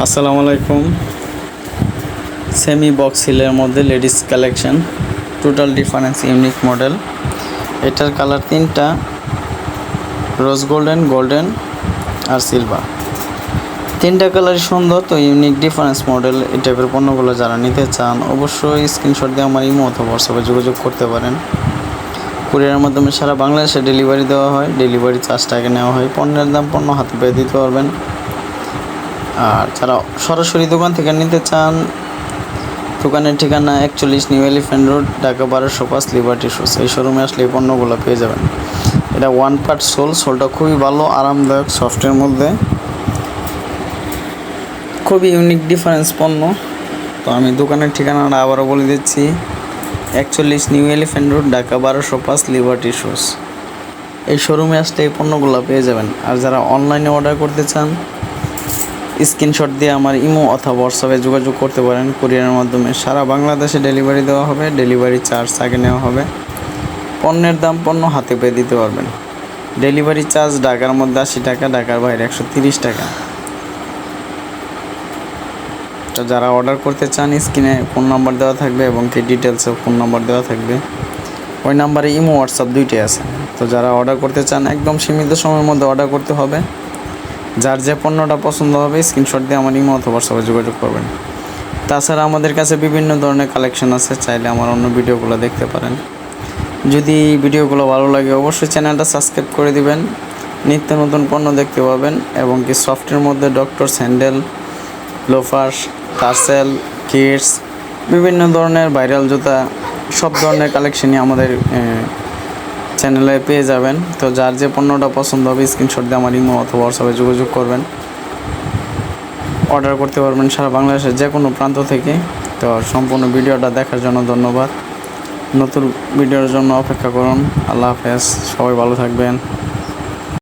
আসসালামু আলাইকুম। Semi box হিলের মধ্যে ladies collection total difference unique model এটার কালার তিনটা রোজ গোল্ডেন গোল্ডেন আর সিলভার তিনটা কালারই সুন্দর, তো ইউনিক ডিফারেন্স মডেল এই টাইপের পণ্যগুলো যারা নিতে চান, অবশ্যই স্ক্রিনশট দিয়ে আমার ইমো অথবা হোয়াটসঅ্যাপে যোগাযোগ করতে পারেন। কুরিয়ারের মাধ্যমে সারা বাংলাদেশে ডেলিভারি দেওয়া হয় ডেলিভারি চার্জ টাকা নেওয়া হয়, পণ্যের দাম পণ্য হাতে পেয়ে দিতে পারবেন। আর যারা সরাসরি দোকান থেকে নিতে চান, দোকানের ঠিকানা একচল্লিশ নিউ এলিফ্যান্ট রোড, ঢাকা বারোশো পাঁচ লিবার্টি শোস এই শোরুমে আসলে এই পণ্যগুলো পেয়ে যাবেন। এটা ওয়ান পার্ট সোল সোলটা খুবই ভালো, আরামদায়ক, সফটের মধ্যে। খুবই ইউনিক ডিফারেন্স পণ্য। তো আমি দোকানের ঠিকানাটা আবারও বলে দিচ্ছি। একচল্লিশ নিউ এলিফ্যান্ট রোড, ঢাকা বারোশো পাঁচ লিবার্টি শোস এই শোরুমে আসলে এই পণ্যগুলো পেয়ে যাবেন। আর যারা অনলাইনে অর্ডার করতে চান স্ক্রিনশট দিয়ে আমার ইমো অথবা হোয়াটসঅ্যাপে যোগাযোগ করতে পারেন। কুরিয়ারের মাধ্যমে সারা বাংলাদেশে ডেলিভারি দেওয়া হবে, ডেলিভারি চার্জ আগে নেওয়া হবে। পণ্যের দাম পণ্য হাতে পেয়ে দিতে পারবেন। ডেলিভারি চার্জ ঢাকার মধ্যে আশি টাকা, ঢাকার বাইরে একশো তিরিশ টাকা। তো যারা অর্ডার করতে চান, স্ক্রিনে ফোন নাম্বার দেওয়া থাকবে এবং কি ডিটেলসে ফোন নাম্বার দেওয়া থাকবে। ওই নাম্বারে ইমো, হোয়াটসঅ্যাপ দুইটাই আছে। তো যারা অর্ডার করতে চান, একদম সীমিত সময়ের মধ্যে অর্ডার করতে হবে। যার যে পণ্যটা পছন্দ হবে স্ক্রিনশট দিয়ে আমার ইমো অথবা হোয়াটসঅ্যাপে যোগাযোগ করবেন। তাছাড়া আমাদের কাছে বিভিন্ন ধরনের কালেকশন আছে, চাইলে আমার অন্য ভিডিওগুলো দেখতে পারেন। যদি ভিডিওগুলো ভালো লাগে, অবশ্যই চ্যানেলটা সাবস্ক্রাইব করে দিবেন। নিত্য নতুন পণ্য দেখতে পাবেন এবং কি সফটের মধ্যে doctor sandal loafers tassel kids বিভিন্ন ধরনের ভাইরাল জুতা, সব ধরনের কালেকশনই আমাদের চ্যানেলে পেয়ে যাবেন। তো যার যে পণ্যটা পছন্দ হবে স্ক্রিনশট দিয়ে আমার ইমো অথবা হোয়াটসঅ্যাপে যোগাযোগ করবেন। অর্ডার করতে পারবেন সারা বাংলাদেশের যে কোনো প্রান্ত থেকে। তো সম্পূর্ণ ভিডিওটা দেখার জন্য ধন্যবাদ। নতুন ভিডিওর জন্য অপেক্ষা করুন। আল্লাহ হাফেজ। সবাই ভালো থাকবেন।